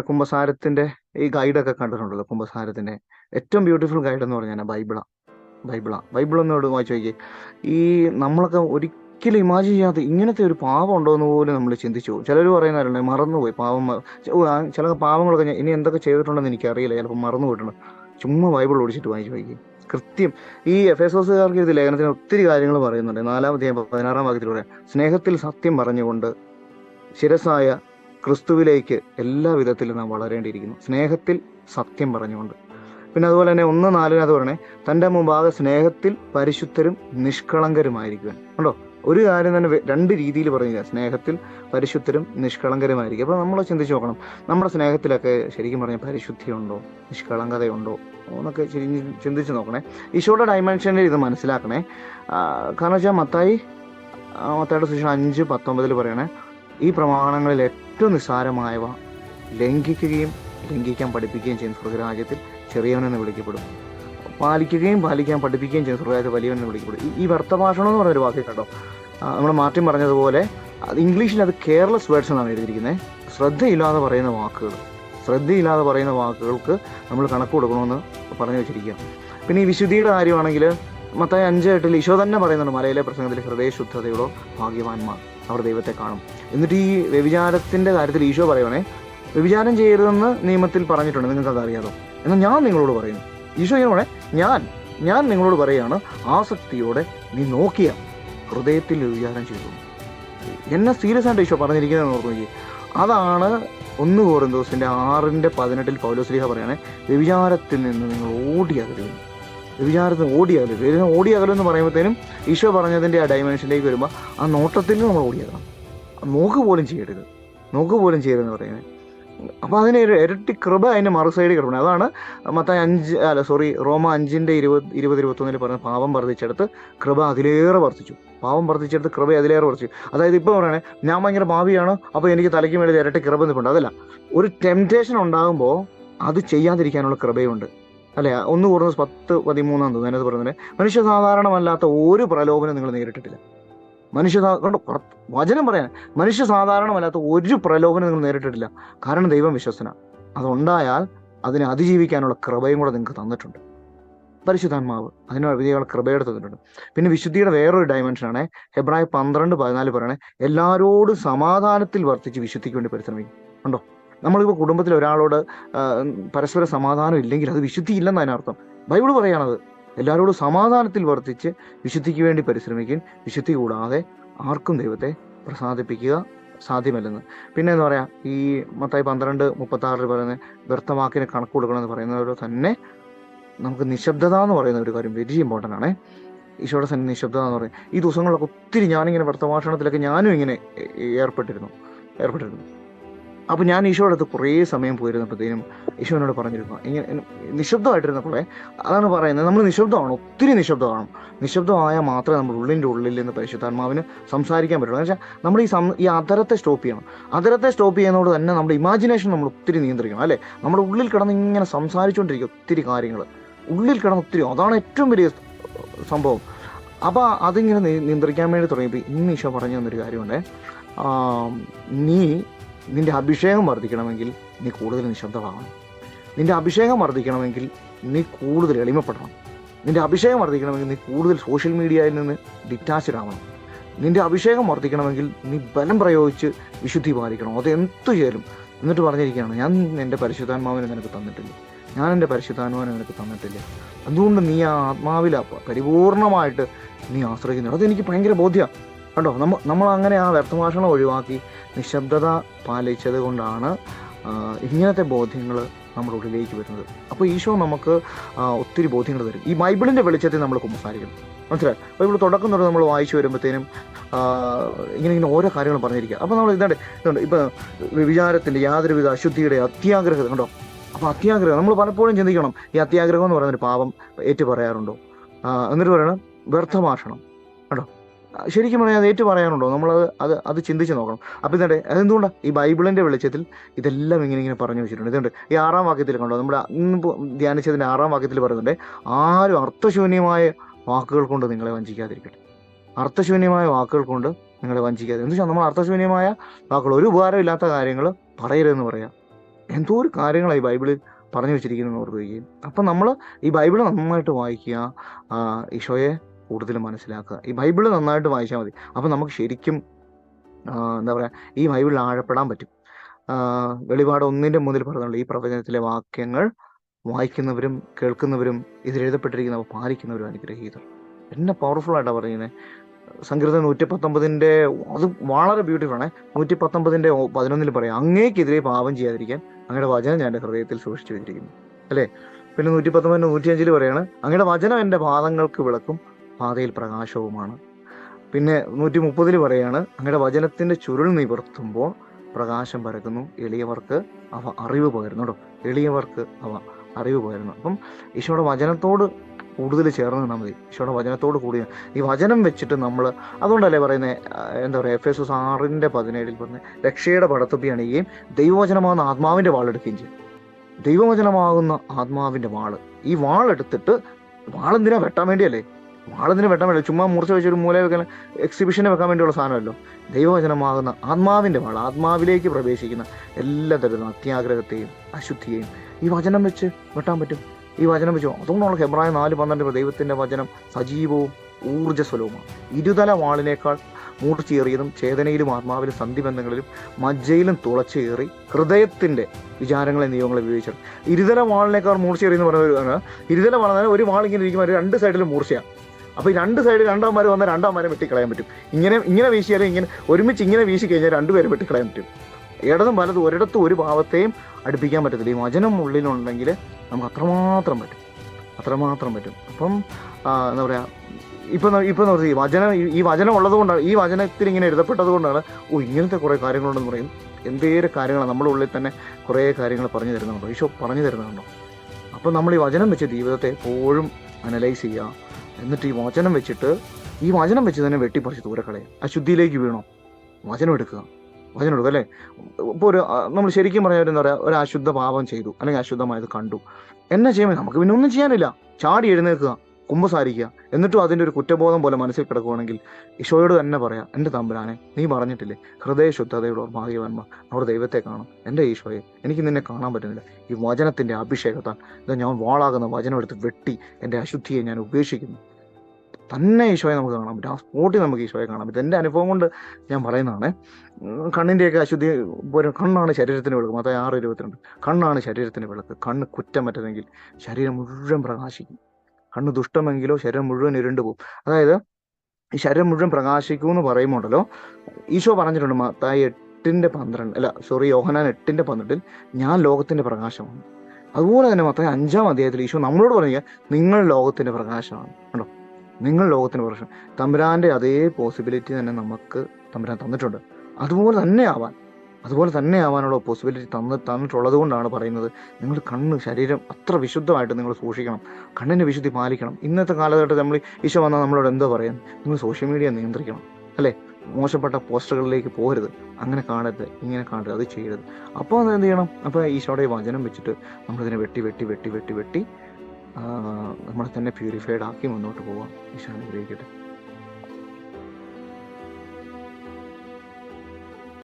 കുംഭസാരത്തിന്റെ ഈ ഗൈഡൊക്കെ കണ്ടിട്ടുണ്ടല്ലോ കുംഭസാരത്തിന്റെ ഏറ്റവും ബ്യൂട്ടിഫുൾ ഗൈഡ് എന്ന് പറഞ്ഞാൽ ബൈബിളാ ബൈബിളാ ബൈബിൾ ഒന്നോട് വായിച്ചു നോക്കിയേ. ഈ നമ്മളൊക്കെ ഒരിക്കലും ഇമാജിൻ ചെയ്യാത്ത ഇങ്ങനത്തെ ഒരു പാവം ഉണ്ടോ എന്ന് പോലും നമ്മൾ ചിന്തിച്ചു പോകും. ചിലർ പറയുന്നവരുണ്ട് മറന്നുപോയി പാവം ചില പാവങ്ങളൊക്കെ ഇനി എന്തൊക്കെ ചെയ്തിട്ടുണ്ടെന്ന് എനിക്കറിയില്ല ചിലപ്പോൾ മറന്നു പോയിട്ടുണ്ട്. ചുമ്മാ ബൈബിൾ ഓടിച്ചിട്ട് വായിച്ചു നോക്കി കൃത്യം ഈ എഫ് എസ് എസുകാർക്ക് ഇത് ലേഖനത്തിന് ഒത്തിരി കാര്യങ്ങൾ പറയുന്നുണ്ട്. നാലാമത്തെ പതിനാറാം ഭാഗത്തിലൂടെ സ്നേഹത്തിൽ സത്യം പറഞ്ഞുകൊണ്ട് ശിരസായ ക്രിസ്തുവിലേക്ക് എല്ലാ വിധത്തിലും നാം വളരേണ്ടിയിരിക്കുന്നു. സ്നേഹത്തിൽ സത്യം പറഞ്ഞുകൊണ്ട്. പിന്നെ അതുപോലെ തന്നെ ഒന്ന് നാലിനകത്ത് പറയണേ തന്റെ മുമ്പാകെ സ്നേഹത്തിൽ പരിശുദ്ധരും നിഷ്കളങ്കരുമായിരിക്കുവാൻ. ഉണ്ടോ ഒരു കാര്യം തന്നെ രണ്ട് രീതിയിൽ പറഞ്ഞു സ്നേഹത്തിൽ പരിശുദ്ധരും നിഷ്കളങ്കരുമായിരിക്കും. അപ്പോൾ നമ്മൾ ചിന്തിച്ച് നോക്കണം നമ്മുടെ സ്നേഹത്തിലൊക്കെ ശരിക്കും പറഞ്ഞാൽ പരിശുദ്ധിയുണ്ടോ? നിഷ്കളങ്കതയുണ്ടോ? എന്നൊക്കെ ചിന്തിച്ച് നോക്കണേ. ഈശോയുടെ ഡയമെൻഷനിൽ ഇത് മനസ്സിലാക്കണേ. കാരണം വെച്ചാൽ മത്തായി ആ, മത്തായിയുടെ സുശേഷം അഞ്ച് പത്തൊമ്പതിൽ പറയണേ ഈ പ്രമാണങ്ങളിൽ ഏറ്റവും നിസ്സാരമായവ ലംഘിക്കുകയും ലംഘിക്കാൻ പഠിപ്പിക്കുകയും ചെയ്യുന്ന സ്വർഗരാജ്യത്തിൽ ചെറിയവനെന്ന് വിളിക്കപ്പെടും. പാലിക്കുകയും പാലിക്കാൻ പഠിപ്പിക്കുകയും ചെയ്യുന്ന സ്വർഗരാജ്യത്തിൽ വലിയവനെന്ന് വിളിക്കപ്പെടും. ഈ- വർത്തഭാഷണം എന്ന് പറഞ്ഞൊരു വാക്ക് കേട്ടോ. നമ്മുടെ മാർട്ടിൻ പറഞ്ഞതുപോലെ അത് ഇംഗ്ലീഷിൽ അത് കെയർലെസ് വേർഡ്സ് എന്നാണ് എഴുതിയിരിക്കുന്നത്. ശ്രദ്ധയില്ലാതെ പറയുന്ന വാക്കുകൾ. ശ്രദ്ധയില്ലാതെ പറയുന്ന വാക്കുകൾക്ക് നമ്മൾ കണക്ക് കൊടുക്കണമെന്ന് പറഞ്ഞു വെച്ചിരിക്കുക. പിന്നെ ഈ വിശുദ്ധിയുടെ കാര്യമാണെങ്കിൽ മത്തായി അഞ്ച് ഈശോ തന്നെ പറയുന്നുണ്ട് മലയിലെ പ്രസംഗത്തിൽ ഹൃദയശുദ്ധതയോടോ ഭാഗ്യവാന്മാർ. അവർ ദൈവത്തെ കാണും. എന്നിട്ട് ഈ വ്യവിചാരത്തിന്റെ കാര്യത്തിൽ ഈശോ പറയുവാണേ വ്യഭിചാരം ചെയ്യരുതെന്ന് നിയമത്തിൽ പറഞ്ഞിട്ടുണ്ട്. നിങ്ങൾക്ക് അതറിയാതോ എന്നാൽ ഞാൻ നിങ്ങളോട് പറയുന്നു ഈശോ ഇങ്ങനെ ഞാൻ ഞാൻ നിങ്ങളോട് പറയുകയാണ് ആസക്തിയോടെ നീ നോക്കിയ ഹൃദയത്തിൽ വ്യഭിചാരം ചെയ്തു. എന്നെ സീരിയസ് ആയിട്ട് ഈശോ പറഞ്ഞിരിക്കുന്നത് ഓർത്ത് നോക്കി അതാണ് ഒന്ന് കോറിന്തോസിന്റെ ആറിന്റെ പതിനെട്ടിൽ പൗലോസ്ലിഹ പറയണേ വ്യഭിചാരത്തിൽ നിന്ന് നിങ്ങൾ ഓടിയകരുത് വ്യഭിചാരത്തിന് ഓടിയാകലും ഇതിന് ഓടിയാകലും എന്ന് പറയുമ്പോഴത്തേനും ഈശോ പറഞ്ഞതിന്റെ ആ ഡയമെൻഷനിലേക്ക് വരുമ്പോൾ ആ നോട്ടത്തിൽ നമ്മൾ ഓടിയാകണം. നോക്ക് പോലും ചെയ്യരുത്. നോക്ക് പോലും ചെയ്യരുതെന്ന് പറയുന്നത്. അപ്പോൾ അതിന് ഇരട്ടി കൃപ അതിന് മറു സൈഡിൽ കിടക്കണം അതാണ് മത്തായി അഞ്ച് അല്ല സോറി റോമ അഞ്ചിന്റെ ഇരുപത് ഇരുപത് ഇരുപത്തൊന്നിൽ പറഞ്ഞ പാപം വർദ്ധിച്ചെടുത്ത് കൃപ അതിലേറെ വർദ്ധിച്ചു. പാവം വർദ്ധിച്ചെടുത്ത് കൃപ അതിലേറെ വർദ്ധിച്ചു. അതായത് ഇപ്പോൾ പറയണേ ഞാൻ ഭയങ്കര ഭാവിയാണ് അപ്പോൾ എനിക്ക് തലയ്ക്ക് മേളിൽ ഇരട്ടി കൃപ നിൽപ്പുണ്ട്. അതല്ല ഒരു ടെംപ്റ്റേഷൻ ഉണ്ടാകുമ്പോൾ അത് ചെയ്യാതിരിക്കാനുള്ള കൃപയുണ്ട്. അല്ലെ? ഒന്ന് കൂടുന്നത് പത്ത് പതിമൂന്നാം തോന്നുന്നു. അതിനകത്ത് പറയുന്നത്? മനുഷ്യ സാധാരണമല്ലാത്ത ഒരു പ്രലോഭനം നിങ്ങൾ നേരിട്ടിട്ടില്ല. മനുഷ്യ വചനം പറയാൻ. മനുഷ്യ സാധാരണമല്ലാത്ത ഒരു പ്രലോഭനം നിങ്ങൾ നേരിട്ടിട്ടില്ല. കാരണം ദൈവം വിശ്വസന അതുണ്ടായാൽ അതിനെ അതിജീവിക്കാനുള്ള കൃപയും കൂടെ നിങ്ങൾക്ക് തന്നിട്ടുണ്ട്. പരിശുദ്ധാത്മാവ് അതിന് വിധികളെ കൃപയുടെ തന്നിട്ടുണ്ട്. പിന്നെ വിശുദ്ധിയുടെ വേറൊരു ഡയമെൻഷനാണ് ഹെബ്രായ പന്ത്രണ്ട് പതിനാല് പറയണേ എല്ലാവരോടും സമാധാനത്തിൽ വർത്തിച്ച് വിശുദ്ധിക്ക് വേണ്ടി പരിശ്രമിക്കും. ഉണ്ടോ നമ്മളിപ്പോൾ കുടുംബത്തിൽ ഒരാളോട് പരസ്പര സമാധാനം ഇല്ലെങ്കിൽ അത് വിശുദ്ധി ഇല്ലെന്ന് അതിനർത്ഥം. ബൈബിൾ പറയണത് എല്ലാവരോടും സമാധാനത്തിൽ വർത്തിച്ച് വിശുദ്ധിക്ക് വേണ്ടി പരിശ്രമിക്കും വിശുദ്ധി കൂടാതെ ആർക്കും ദൈവത്തെ പ്രസാദിപ്പിക്കുക സാധ്യമല്ലെന്ന്. പിന്നെ എന്താ പറയാം ഈ മത്തായി പന്ത്രണ്ട് മുപ്പത്തി ആറിൽ പറയുന്ന വ്യർത്ഥമാക്കിന് കണക്ക് കൊടുക്കണമെന്ന് പറയുന്നവരോ തന്നെ നമുക്ക് നിശബ്ദത എന്ന് പറയുന്ന ഒരു കാര്യം വെരി ഇമ്പോർട്ടന്റ് ആണ്. ഈശോയുടെ സന്നിധി നിശബ്ദത എന്ന് പറയും. ഈ ദിവസങ്ങളിലൊക്കെ ഒത്തിരി ഞാനിങ്ങനെ വർത്തമാഷണത്തിലൊക്കെ ഞാനും ഇങ്ങനെ ഏർപ്പെട്ടിരുന്നു ഏർപ്പെട്ടിരുന്നു. അപ്പൊ ഞാൻ ഈശോയുടെ അടുത്ത് കുറേ സമയം പോയിരുന്നപ്പോഴത്തേനും ഈശോനോട് പറഞ്ഞിരുന്നു. ഇങ്ങനെ നിശബ്ദമായിട്ടിരുന്നപ്പോഴേ അതാണ് പറയുന്നത് നമ്മൾ നിശബ്ദമാണ് ഒത്തിരി നിശബ്ദമാണ്. നിശബ്ദമായാൽ മാത്രമേ നമ്മുടെ ഉള്ളിന്റെ ഉള്ളിൽ നിന്ന് പരിശുദ്ധാത്മാവിന് സംസാരിക്കാൻ പറ്റുള്ളൂ. എന്ന് വെച്ചാൽ നമ്മൾ ഈ സം ഈ അതരത്തെ സ്റ്റോപ്പ് ചെയ്യണം. അതരത്തെ സ്റ്റോപ്പ് ചെയ്യുന്നതോട് തന്നെ നമ്മുടെ ഇമാജിനേഷൻ നമ്മൾ ഒത്തിരി നിയന്ത്രിക്കണം അല്ലേ? നമ്മുടെ ഉള്ളിൽ കിടന്ന് ഇങ്ങനെ സംസാരിച്ചുകൊണ്ടിരിക്കും ഒത്തിരി കാര്യങ്ങൾ. ഉള്ളിൽ കിടന്ന് ഒത്തിരി അതാണ് ഏറ്റവും വലിയ സംഭവം. അപ്പോൾ അതിങ്ങനെ നിയന്ത്രിക്കാൻ വേണ്ടി തുടങ്ങിയപ്പോൾ ഇന്ന് ഈശോ പറഞ്ഞു തന്നൊരു കാര്യമുണ്ട്. നീ നിന്റെ അഭിഷേകം വർദ്ധിക്കണമെങ്കിൽ നീ കൂടുതൽ നിശബ്ദമാകണം. നിന്റെ അഭിഷേകം വർദ്ധിക്കണമെങ്കിൽ നീ കൂടുതൽ എളിമപ്പെടണം. നിന്റെ അഭിഷേകം വർദ്ധിക്കണമെങ്കിൽ നീ കൂടുതൽ സോഷ്യൽ മീഡിയയിൽ നിന്ന് ഡിറ്റാച്ച്ഡ് ആവണം. നിന്റെ അഭിഷേകം വർദ്ധിക്കണമെങ്കിൽ നീ ബലം പ്രയോഗിച്ച് വിശുദ്ധി പാലിക്കണം. അത് എന്തു ചേരും എന്നിട്ട് പറഞ്ഞിരിക്കുകയാണ് ഞാൻ എന്റെ പരിശുദ്ധാത്മാവിനെ നിനക്ക് തന്നിട്ടില്ല. ഞാൻ എന്റെ പരിശുദ്ധാത്മാവിനെ നിനക്ക് തന്നിട്ടില്ല. അതുകൊണ്ട് നീ ആ ആത്മാവിലാ പരിപൂർണമായിട്ട് നീ ആശ്രയിക്കുന്നു അതെനിക്ക് ഭയങ്കര ബോധ്യമാണ് കണ്ടോ നമ്മ നമ്മൾ അങ്ങനെ ആ വ്യർത്ഥഭാഷണം ഒഴിവാക്കി നിശബ്ദത പാലിച്ചത് കൊണ്ടാണ് ഇങ്ങനത്തെ ബോധ്യങ്ങൾ നമ്മുടെ ഉള്ളിലേക്ക് വരുന്നത്. അപ്പോൾ ഈശോ നമുക്ക് ഒത്തിരി ബോധ്യങ്ങൾ തരും. ഈ ബൈബിളിന്റെ വെളിച്ചത്തിൽ നമ്മൾ കുമ്പസാരിക്കണം. മനസ്സിലായി? ബൈബിൾ തുടക്കം തൊട്ട് നമ്മൾ വായിച്ചു വരുമ്പോഴത്തേനും ഇങ്ങനെ ഇങ്ങനെ ഓരോ കാര്യങ്ങൾ പറഞ്ഞിരിക്കുക. അപ്പോൾ നമ്മൾ ഇതാണ്ട് ഇതുണ്ട്. ഇപ്പോൾ വിചാരത്തിന്റെ യാതൊരുവിധ അശുദ്ധിയുടെ അത്യാഗ്രഹം കണ്ടോ? അപ്പോൾ അത്യാഗ്രഹം നമ്മൾ പലപ്പോഴും ചിന്തിക്കണം ഈ അത്യാഗ്രഹം എന്ന് പറയുന്നൊരു പാപം ഏറ്റു പറയാറുണ്ടോ എന്നിട്ട് പറയണം വ്യർത്ഥഭാഷണം കണ്ടോ? ശരിക്കും പറഞ്ഞാൽ ഏറ്റു പറയാനുണ്ടോ? നമ്മൾ അത് അത് ചിന്തിച്ച് നോക്കണം. അപ്പം ഇതുണ്ട് അതെന്തുകൊണ്ടാണ് ഈ ബൈബിളിന്റെ വെളിച്ചത്തിൽ ഇതെല്ലാം ഇങ്ങനെ ഇങ്ങനെ പറഞ്ഞു വെച്ചിട്ടുണ്ട്. ഇതുണ്ട് ഈ ആറാം വാക്യത്തിൽ കണ്ടോ? നമ്മുടെ ഇന്ന് ധ്യാനിച്ചതിന്റെ ആറാം വാക്യത്തിൽ പറയുന്നുണ്ട് ആരും അർത്ഥശൂന്യമായ വാക്കുകൾ കൊണ്ട് നിങ്ങളെ വഞ്ചിക്കാതിരിക്കട്ടെ. അർത്ഥശൂന്യമായ വാക്കുകൾ കൊണ്ട് നിങ്ങളെ വഞ്ചിക്കാതെ എന്ന് വെച്ചാൽ നമ്മൾ അർത്ഥശൂന്യമായ വാക്കുകൾ ഒരു ഉപകാരമില്ലാത്ത കാര്യങ്ങൾ പറയരുതെന്ന് പറയാം. എന്തോ ഒരു കാര്യങ്ങളായി ബൈബിളിൽ പറഞ്ഞു വെച്ചിരിക്കുന്നു ഓർത്ത് വയ്ക്കുകയും അപ്പം നമ്മൾ ഈ ബൈബിൾ നന്നായിട്ട് വായിക്കുക ഈശോയെ കൂടുതൽ മനസ്സിലാക്കുക. ഈ ബൈബിൾ നന്നായിട്ട് വായിച്ചാൽ മതി. അപ്പം നമുക്ക് ശരിക്കും എന്താ പറയുക ഈ ബൈബിളിൽ ആഴപ്പെടാൻ പറ്റും. വെളിപാട് ഒന്നിന്റെ മുന്നിൽ പറഞ്ഞുള്ള ഈ പ്രവചനത്തിലെ വാക്യങ്ങൾ വായിക്കുന്നവരും കേൾക്കുന്നവരും ഇതിലെഴുതപ്പെട്ടിരിക്കുന്നവർ പാലിക്കുന്നവരും അനുഗ്രഹീതർ. എന്നെ പവർഫുൾ ആയിട്ടാണ് പറയുന്നത് സങ്കീർത്തനം നൂറ്റി പത്തൊമ്പതിന്റെ അത് വളരെ ബ്യൂട്ടിഫുൾ ആണ്. നൂറ്റി പത്തൊമ്പതിന്റെ പതിനൊന്നിൽ പറയാം അങ്ങേക്കെതിരെ പാപം ചെയ്യാതിരിക്കാൻ അങ്ങയുടെ വചനം ഞാൻ എന്റെ ഹൃദയത്തിൽ സൂക്ഷിച്ചു വെച്ചിരിക്കുന്നു. അല്ലേ? പിന്നെ നൂറ്റി പത്തൊമ്പതിന്റെ നൂറ്റിയഞ്ചിൽ പറയാണ് അങ്ങയുടെ വചനം എന്റെ പാദങ്ങൾക്ക് വിളക്കും പാതയിൽ പ്രകാശവുമാണ്. പിന്നെ നൂറ്റി മുപ്പതിൽ പറയാണ് അങ്ങയുടെ വചനത്തിന്റെ ചുരുൾ നിവർത്തുമ്പോൾ പ്രകാശം പരക്കുന്നു എളിയവർക്ക് അവ അറിവ് പകരുന്നു കേട്ടോ. എളിയവർക്ക് അവ അറിവ് പകരുന്നു. അപ്പം ഈശോയുടെ വചനത്തോട് കൂടുതൽ ചേർന്ന് നിന്നാൽ മതി. ഈശോയുടെ വചനത്തോട് കൂടി ഈ വചനം വെച്ചിട്ട് നമ്മൾ അതുകൊണ്ടല്ലേ പറയുന്നത് എന്താ പറയുക എഫ് എസ് എസ് ആറിന്റെ പതിനേഴിൽ പറഞ്ഞ രക്ഷയുടെ പടത്തൊപ്പി അണിയുകയും ദൈവവചനമാകുന്ന ആത്മാവിന്റെ വാളെടുക്കുകയും ചെയ്യും. ദൈവവചനമാകുന്ന ആത്മാവിന്റെ വാൾ. ഈ വാളെടുത്തിട്ട് വാളെന്തിനാ വെട്ടാൻ വേണ്ടിയല്ലേ? വാളെന്തിനാ വെട്ടാൻ വേണ്ടി ചുമ്മാ മൂർച്ച വെച്ചൊരു മൂല വെക്കാൻ എക്സിബിഷന് വെക്കാൻ വേണ്ടിയുള്ള സാധനമല്ലോ. ദൈവവചനമാകുന്ന ആത്മാവിന്റെ വാൾ ആത്മാവിലേക്ക് പ്രവേശിക്കുന്ന എല്ലാ തരത്തിലും അത്യാഗ്രഹത്തെയും അശുദ്ധിയെയും ഈ വചനം വെച്ച് വെട്ടാൻ പറ്റും. ഈ വചനം വെച്ച് അതുകൊണ്ടാണ് ഹെബ്രായ നാല് പന്ത്രണ്ട് ദൈവത്തിന്റെ വചനം സജീവവും ഊർജസ്വലവുമാണ്. ഇരുതല വാളിനേക്കാൾ മൂർച്ചയേറിയതും ചേതനയിലും ആത്മാവിലും സന്ധിബന്ധങ്ങളിലും മജ്ജയിലും തുളച്ചേറി ഹൃദയത്തിന്റെ വിചാരങ്ങളെ നിയമങ്ങളെ ഉപയോഗിച്ചത് ഇരുതല വാളിനേക്കാൾ മൂർച്ചയേറിയെന്ന് പറയുന്നത് ഇരുതല അതായത് ഒരു വാൾ ഇങ്ങനെ ഇരിക്കുമ്പോൾ രണ്ട് സൈഡിലും മൂർച്ചയാണ്. അപ്പോൾ ഈ രണ്ട് സൈഡ് രണ്ടാം മരം വന്നാൽ മരം വെട്ടിക്കളയാൻ പറ്റും. ഇങ്ങനെ ഇങ്ങനെ വീശിയാലും ഇങ്ങനെ ഒരുമിച്ച് ഇങ്ങനെ വീശി കഴിഞ്ഞാൽ രണ്ടുപേരും വെട്ടിക്കളയാൻ പറ്റും. ഇടതും വലതും ഒരിടത്തും ഒരു ഭാവത്തെയും അടുപ്പിക്കാൻ പറ്റത്തില്ല. ഈ വചനം ഉള്ളിലുണ്ടെങ്കിൽ നമുക്ക് അത്രമാത്രം പറ്റും. അത്രമാത്രം പറ്റും. അപ്പം എന്താ പറയുക ഇപ്പം ഇപ്പം ഈ വചനം ഈ- വചനം ഉള്ളത് കൊണ്ടാണ് ഈ വചനത്തിൽ ഇങ്ങനെ എഴുതപ്പെട്ടത് കൊണ്ടാണ് ഓ ഇങ്ങനത്തെ കുറേ കാര്യങ്ങളുണ്ടെന്ന് പറയും. എന്തേരെ കാര്യങ്ങളാണ് നമ്മുടെ ഉള്ളിൽ തന്നെ കുറേ കാര്യങ്ങൾ പറഞ്ഞു തരുന്നുണ്ടോ? ഈശോ പറഞ്ഞു തരുന്നുണ്ടോ? അപ്പം നമ്മൾ ഈ വചനം വെച്ച് ജീവിതത്തെ എപ്പോഴും അനലൈസ് ചെയ്യുക. എന്നിട്ട് ഈ വചനം വെച്ചിട്ട് ഈ വചനം വെച്ച് തന്നെ വെട്ടിപ്പറിച്ച് ദൂരെ അശുദ്ധിയിലേക്ക് വീണോ? വചനം എടുക്കുക. വചനം എടുക്കുക അല്ലേ? ഇപ്പോൾ ഒരു നമ്മൾ ശരിക്കും പറഞ്ഞാൽ എന്താ പറയുക ഒരു അശുദ്ധ പാപം ചെയ്തു അല്ലെങ്കിൽ അശുദ്ധമായത് കണ്ടു. എന്നെ ചെയ്യുമ്പോൾ നമുക്ക് പിന്നെ ഒന്നും ചെയ്യാനില്ല. ചാടി എഴുന്നേൽക്കുക കുമ്പസാരിക്കുക എന്നിട്ടും അതിന്റെ ഒരു കുറ്റബോധം പോലെ മനസ്സിൽ കിടക്കുകയാണെങ്കിൽ ഈശോയോട് തന്നെ പറയാം എന്റെ തമ്പുരാനെ നീ പറഞ്ഞിട്ടില്ലേ ഹൃദയ ശുദ്ധതയുടെ ഭാഗ്യവാന്മാർ അവർ ദൈവത്തെ കാണും. എന്റെ ഈശോയെ എനിക്ക് നിന്നെ കാണാൻ പറ്റുന്നില്ല. ഈ വചനത്തിന്റെ അഭിഷേകത്താൽ ഇത് ഞാൻ വാളാകുന്ന വചനം എടുത്ത് വെട്ടി എന്റെ അശുദ്ധിയെ ഞാൻ ഉപേക്ഷിക്കുന്നു. തന്നെ ഈശോയെ നമുക്ക് കാണാൻ പറ്റും. ആ സ്പോട്ടിൽ നമുക്ക് ഈശോയെ കാണാൻ പറ്റും. എന്റെ അനുഭവം കൊണ്ട് ഞാൻ പറയുന്നതാണ് കണ്ണിന്റെയൊക്കെ അശുദ്ധി കണ്ണാണ് ശരീരത്തിന് വിളക്ക് അതായത് ആറ് ഇരുപത്തിരണ്ട്. കണ്ണാണ് ശരീരത്തിന് വിളക്ക് കണ്ണ് കുറ്റം പറ്റുന്നെങ്കിൽ ശരീരം മുഴുവൻ പ്രകാശിക്കും. കണ്ണ് ദുഷ്ടമെങ്കിലോ ശരീരം മുഴുവൻ ഇരുണ്ടു പോകും. അതായത് ഈ ശരീരം മുഴുവൻ പ്രകാശിക്കൂ എന്ന് പറയുമ്പോണ്ടല്ലോ ഈശോ പറഞ്ഞിട്ടുണ്ട് മത്തായി എട്ടിന്റെ പന്ത്രണ്ട് അല്ല സോറി യോഹനാൻ എട്ടിന്റെ പന്ത്രണ്ടിൽ ഞാൻ ലോകത്തിന്റെ പ്രകാശമാണ്. അതുപോലെ തന്നെ മത്തായി അഞ്ചാം അധ്യായത്തിൽ ഈശോ നമ്മളോട് പറഞ്ഞാൽ നിങ്ങൾ ലോകത്തിന്റെ പ്രകാശമാണ്. കണ്ടോ? നിങ്ങൾ ലോകത്തിന് പ്രശ്നം തമ്പുരാന്റെ അതേ പോസിബിലിറ്റി തന്നെ നമുക്ക് തമ്പുരാൻ തന്നിട്ടുണ്ട്. അതുപോലെ തന്നെ ആവാൻ. അതുപോലെ തന്നെ ആവാനുള്ള പോസിബിലിറ്റി തന്ന് തന്നിട്ടുള്ളത് കൊണ്ടാണ് പറയുന്നത്. നിങ്ങൾ കണ്ണ് ശരീരം അത്ര വിശുദ്ധമായിട്ട് നിങ്ങൾ സൂക്ഷിക്കണം. കണ്ണിന്റെ വിശുദ്ധി പാലിക്കണം. ഇന്നത്തെ കാലഘട്ടത്തിൽ നമ്മൾ ഈശോ വന്നാൽ നമ്മളോട് എന്താ പറയാൻ? നിങ്ങൾ സോഷ്യൽ മീഡിയ നിയന്ത്രിക്കണം. അല്ലേ? മോശപ്പെട്ട പോസ്റ്ററുകളിലേക്ക് പോകരുത് അങ്ങനെ കാണരുത്. ഇങ്ങനെ കാണരുത്. അത് ചെയ്യരുത്. അപ്പോൾ അത് എന്ത് ചെയ്യണം? അപ്പോൾ ഈശോയുടെ വചനം വെച്ചിട്ട് നമ്മളിതിനെ വെട്ടി വെട്ടി വെട്ടി വെട്ടി വെട്ടി നമ്മളെ തന്നെ പ്യൂരിഫൈഡ് ആക്കി മുന്നോട്ട് പോവാം. ഈശോ അനുഗ്രഹിക്കട്ടെ.